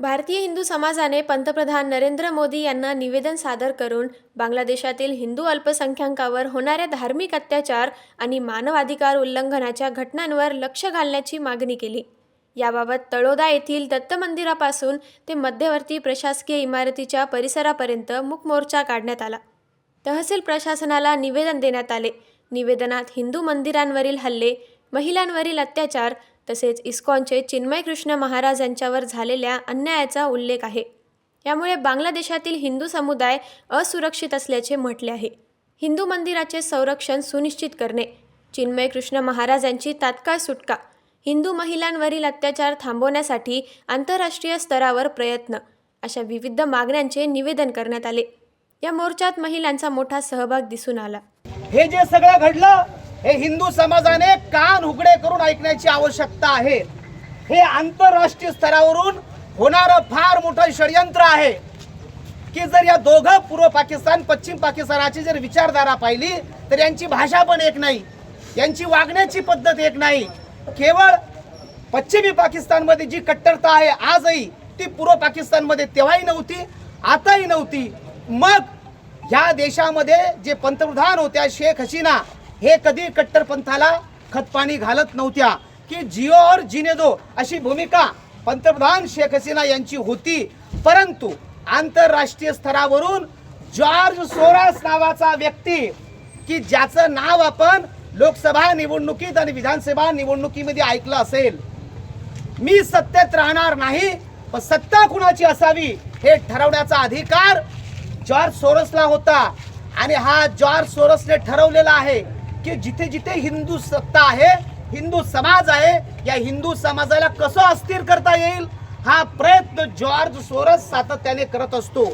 भारतीय हिंदू समाजाने पंतप्रधान नरेंद्र मोदी यांना निवेदन सादर करून बांगलादेशातील हिंदू अल्पसंख्याकावर होणाऱ्या धार्मिक अत्याचार आणि मानवाधिकार उल्लंघनाच्या घटनांवर लक्ष घालण्याची मागणी केली. याबाबत तळोदा येथील दत्त मंदिरापासून ते मध्यवर्ती प्रशासकीय इमारतीच्या परिसरापर्यंत मूकमोर्चा काढण्यात आला. तहसील प्रशासनाला निवेदन देण्यात आले. निवेदनात हिंदू मंदिरांवरील हल्ले महिलांवरील अत्याचार तसेच इस्कॉनचे चिन्मय कृष्ण महाराज यांच्यावर झालेल्या अन्यायाचा उल्लेख आहे. यामुळे बांगलादेशातील हिंदू समुदाय असुरक्षित असल्याचे म्हटले आहे. हिंदू मंदिराचे संरक्षण सुनिश्चित करणे चिन्मय कृष्ण महाराज यांची तात्काळ सुटका हिंदू महिलांवरील अत्याचार थांबवण्यासाठी आंतरराष्ट्रीय स्तरावर प्रयत्न अशा विविध मागण्यांचे निवेदन करण्यात आले. या मोर्चात महिलांचा मोठा सहभाग दिसून आला. हे जे सगळं घडलं हे हिंदू समाजाने कान उघडे करून ऐकण्याची आवश्यकता आहे. हे आंतरराष्ट्रीय स्तरावरून होणारं फार मोठं षडयंत्र आहे. की जर या दोघं पूर्व पाकिस्तान पश्चिम पाकिस्तानाची जर विचारधारा पाहिली तर यांची भाषा पण एक नाही. यांची वागण्याची पद्धत एक नाही. केवळ पश्चिमी पाकिस्तानमध्ये जी कट्टरता आहे आजही ती पूर्व पाकिस्तानमध्ये तेव्हाही नव्हती आताही नव्हती. मग ह्या देशामध्ये जे पंतप्रधान होत्या शेख हसीना हे कधी कट्टरपंथाला खतपाणी घालत नव्हत्या की जिओ और जिने दो अशी भूमिका पंतप्रधान शेख हसीना यांची होती. परंतु आंतरराष्ट्रीय स्तरावरून जॉर्ज सोरास नावाचा व्यक्ती की ज्याचं नाव आपण लोकसभा निवडणुकीत आणि विधानसभा निवडणुकीमध्ये ऐकलं असेल. मी सत्तेत राहणार नाही पण सत्ता कुणाची असावी हे ठरवण्याचा अधिकार जॉर्ज सोरसला होता. आणि हा जॉर्ज सोरसने ठरवलेला आहे. की जिथे जिथे हिंदू सत्ता आहे हिंदू समाज आहे या हिंदू समाजाला कसं अस्थिर करता येईल? हा प्रयत्न जॉर्ज सोरस सातत्याने करत असतो.